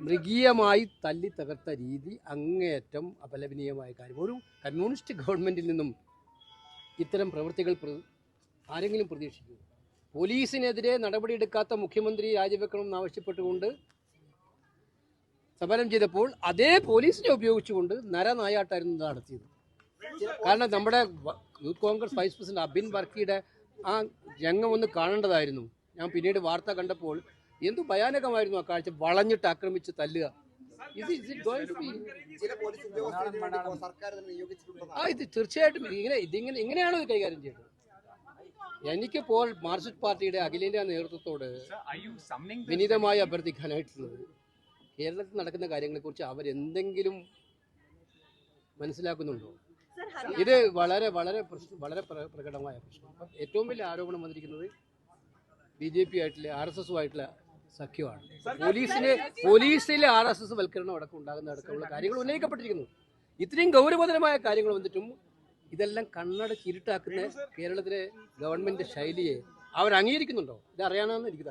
മൃഗീയമായി തല്ലി തകർത്ത രീതി അങ്ങേയറ്റം അപലപനീയമായ കാര്യം. ഒരു കമ്മ്യൂണിസ്റ്റ് ഗവൺമെന്റിൽ നിന്നും ഇത്തരം പ്രവൃത്തികൾ പ്ര- ആരെങ്കിലും പ്രതീക്ഷിക്കും പോലീസിനെതിരെ നടപടിയെടുക്കാത്ത മുഖ്യമന്ത്രി രാജിവെക്കണമെന്ന് ആവശ്യപ്പെട്ടുകൊണ്ട് സമരം ചെയ്തപ്പോൾ അതേ പോലീസിനെ ഉപയോഗിച്ചുകൊണ്ട് നരനായാട്ടായിരുന്നു നടത്തിയത്. കാരണം നമ്മുടെ youth congress vice president Abin വർക്കിയുടെ ആ രംഗം ഒന്ന് കാണേണ്ടതായിരുന്നു. ഞാൻ പിന്നീട് വാർത്ത കണ്ടപ്പോൾ എന്തു ഭയാനകമായിരുന്നു ആ കാഴ്ച? വളഞ്ഞിട്ട് ആക്രമിച്ച് തല്ലുക. ഇത് ആ ഇത് തീർച്ചയായിട്ടും ഇങ്ങനെ ഇതിങ്ങനെ ഇങ്ങനെയാണോ ഇത് കൈകാര്യം ചെയ്തത് എനിക്കിപ്പോൾ മാർക്സിസ്റ്റ് പാർട്ടിയുടെ അഖിലേന്ത്യാ നേതൃത്വത്തോട് വിനീതമായി അഭ്യർത്ഥിക്കാനായിട്ടുള്ളത് കേരളത്തിൽ നടക്കുന്ന കാര്യങ്ങളെക്കുറിച്ച് അവരെന്തെങ്കിലും മനസ്സിലാക്കുന്നുണ്ടോ? ഇത് വളരെ വളരെ പ്രശ്നം വളരെ പ്രകടമായ പ്രശ്നം. ഏറ്റവും വലിയ ആരോപണം വന്നിരിക്കുന്നത് ബി ജെ പി ആയിട്ടുള്ള ആർ എസ് എസുമായിട്ടുള്ള സഖ്യമാണ്. പോലീസിന് പോലീസിലെ ആർ എസ് എസ് വൽക്കരണം അടക്കം ഉണ്ടാകുന്ന അടക്കമുള്ള കാര്യങ്ങൾ ഉന്നയിക്കപ്പെട്ടിരിക്കുന്നു. ഇത്രയും ഗൗരവതരമായ കാര്യങ്ങൾ വന്നിട്ടും ഇതെല്ലാം കണ്ണട ചിരുട്ടാക്കുന്ന കേരളത്തിലെ ഗവൺമെന്റ് ശൈലിയെ അവർ അംഗീകരിക്കുന്നുണ്ടോ ഇത് അറിയാനാണെന്ന് എനിക്ക്